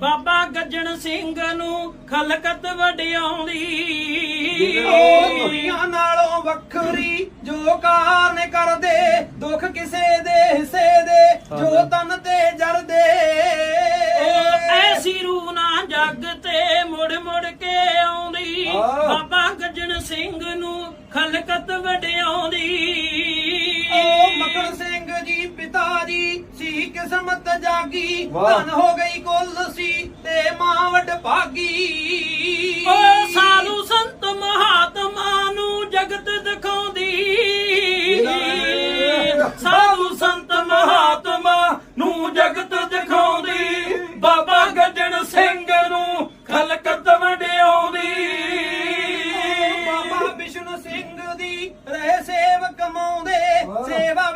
ਬਾਬਾ ਗੱਜਣ ਸਿੰਘ ਨੂੰ ਖਲਕਤ ਵਡਿਆਉਂਦੀ। ਉਹ ਦੁਨੀਆ ਨਾਲੋਂ ਵੱਖਰੀ ਜੋ ਕਾਰਨ ਕਰਦੇ ਦੁੱਖ ਕਿਸੇ ਦੇ ਹਿੱਸੇ ਦੇ ਜੋ ਤਨ ਤੇ ਜਰਦੇ ਉਹ ਐਸੀ ਰੂਹ ਨਾ ਜੱਗ ਤੇ ਮੁੜ ਮੁੜ ਕੇ ਆਉਂਦੀ। ਬਾਬਾ ਗੱਜਣ ਸਿੰਘ ਨੂੰ ਖਲਕਤ ਵਡਿਆਉਂਦੀ। ਉਹ ਮਕਰ ਸਿੰਘ ਜੀ ਪਿਤਾ ਜੀ ਸੀ ਕਿਸਮਤ ਜਾਗੀ। ਧਨ ਹੋ ਸਿੰਘ ਦੀ ਰਹਿ ਸੇਵ ਕਮਾਉਂਦੇ ਸੇਵਾ